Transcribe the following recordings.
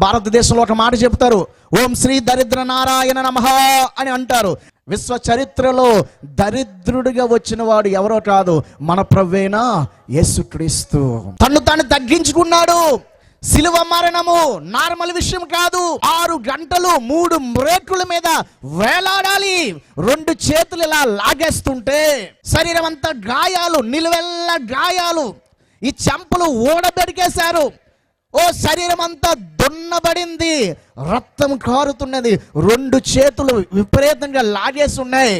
భారతదేశంలో ఒక మాట చెప్తారు. ఓం శ్రీ దరిద్ర నారాయణ నమ అని అంటారు. విశ్వ చరిత్రలో దరిద్రుడిగా వచ్చిన వాడు ఎవరో కాదు మన ప్రవ్వేనా యేసుక్రీస్తు. తను తాను తగ్గించుకున్నాడు. శిలువ మరణము నార్మల్ విషయం కాదు. ఆరు గంటలు మూడు మ్రేకుల మీద వేలాడాలి. రెండు చేతులు ఇలా లాగేస్తుంటే శరీరం అంతా గాయాలు నిలువెల్ల గాయాలు. ఈ చెంపలు ఊడబెడికేశారు ఓ శరీరం అంతా దున్నబడింది రక్తం కారుతున్నది రెండు చేతులు విపరీతంగా లాగేసి ఉన్నాయి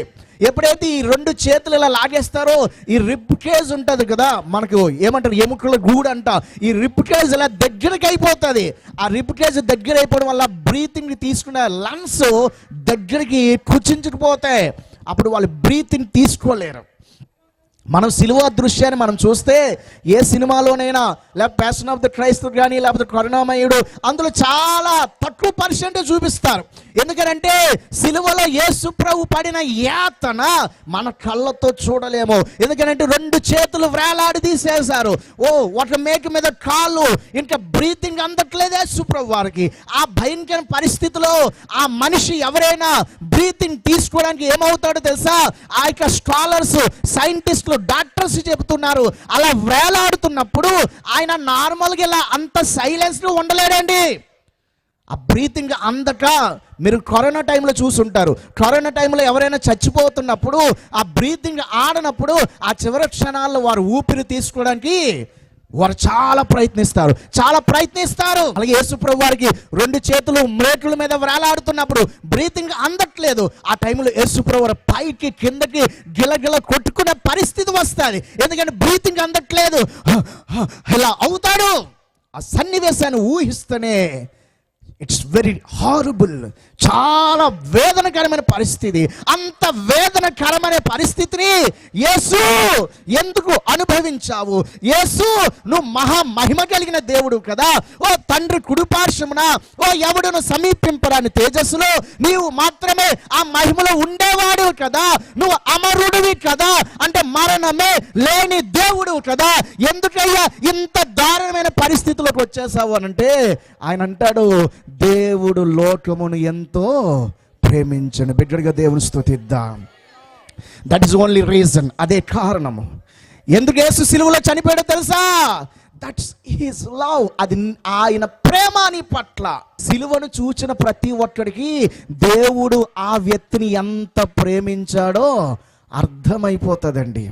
ఎప్పుడైతే ఈ రెండు చేతులు ఇలా లాగేస్తారో ఈ రిప్ కేజ్ ఉంటుంది కదా మనకు ఏమంటారు ఎముకల గూడు అంట ఈ రిప్ కేజ్ ఇలా దగ్గరికి అయిపోతుంది. ఆ రిప్ కేజ్ దగ్గర అయిపోవడం వల్ల బ్రీతింగ్ తీసుకున్న లంగ్స్ దగ్గరికి కుచించుకుపోతాయి. అప్పుడు వాళ్ళు బ్రీతింగ్ తీసుకోలేరు. మనం సిలువ దృశ్యాన్ని మనం చూస్తే ఏ సినిమాలోనైనా లేకపోతే ప్యాషన్ ఆఫ్ ద క్రైస్త్ కానీ లేకపోతే కరుణామయుడు అందులో చాలా తక్కువ పర్సెంట్ చూపిస్తారు. ఎందుకంటే సిలువలో యేసు ప్రభు పడిన యాతన మన కళ్ళతో చూడలేము. ఎందుకంటే రెండు చేతులు వేలాడి తీసేశారు. ఓ ఒక మేక మీద కాళ్ళు ఇంకా బ్రీతింగ్ అందట్లేదే సుప్రభు వారికి. ఆ భయంకర పరిస్థితిలో ఆ మనిషి ఎవరైనా బ్రీతింగ్ తీసుకోవడానికి ఏమవుతాడో తెలుసా? ఆ యొక్క స్కాలర్స్ సైంటిస్టులు డాక్టర్స్ చెబుతున్నారు. అలా వేలాడుతున్నప్పుడు ఆయన నార్మల్గా ఇలా అంత సైలెన్స్లో ఉండలేడండి. ఆ బ్రీతింగ్ అందక మీరు కరోనా టైంలో చూసుంటారు. కరోనా టైంలో ఎవరైనా చచ్చిపోతున్నప్పుడు ఆ బ్రీతింగ్ ఆడనప్పుడు ఆ చివరి క్షణాల్లో వారు ఊపిరి తీసుకోవడానికి వారు చాలా ప్రయత్నిస్తారు. చాలా ప్రయత్నిస్తారు. అలాగే యేసుప్రభు వారికి రెండు చేతులు మ్రేకుల మీద వేలాడుతున్నప్పుడు బ్రీతింగ్ అందట్లేదు. ఆ టైంలో యేసుప్రభు వారు పైకి కిందకి గిలగిల కొట్టుకునే పరిస్థితి వస్తుంది. ఎందుకంటే బ్రీతింగ్ అందట్లేదు. ఇలా అవుతాడు. ఆ సన్నివేశాన్ని ఊహిస్తేనే ఇట్స్ వెరీ హారబుల్ చాలా వేదనకరమైన పరిస్థితి. అంత వేదనకరమైన పరిస్థితిని యేసు ఎందుకు అనుభవించావు? యేసు నువ్వు మహా మహిమ కలిగిన దేవుడు కదా. ఓ తండ్రి కుడిపార్శ్వమున ఓ ఎవడును సమీపింపరాని తేజస్సులో నీవు మాత్రమే ఆ మహిమలో ఉండేవాడు కదా. నువ్వు అమరుడివి కదా. అంటే మరణమే లేని దేవుడు కదా. ఎందుకయ్యా? ఇంత దారుణమైన పరిస్థితులకు వచ్చేసావు అని అంటే ఆయన అంటాడు దేవుడు లోకమును ఎంతో ప్రేమించను. బిడ్డడిగా దేవుని స్థుతిద్దాం దట్ ఈస్ ఓన్లీ రీజన్ అదే కారణము. ఎందుకు యేసు సిలువలో చనిపోయాడో తెలుసా? దట్స్ హిస్ లవ్ అది ఆయన ప్రేమ నీ పట్ల. సిలువను చూచిన ప్రతి ఒక్కడికి దేవుడు ఆ వ్యక్తిని ఎంత ప్రేమించాడో అర్థమైపోతుందండి.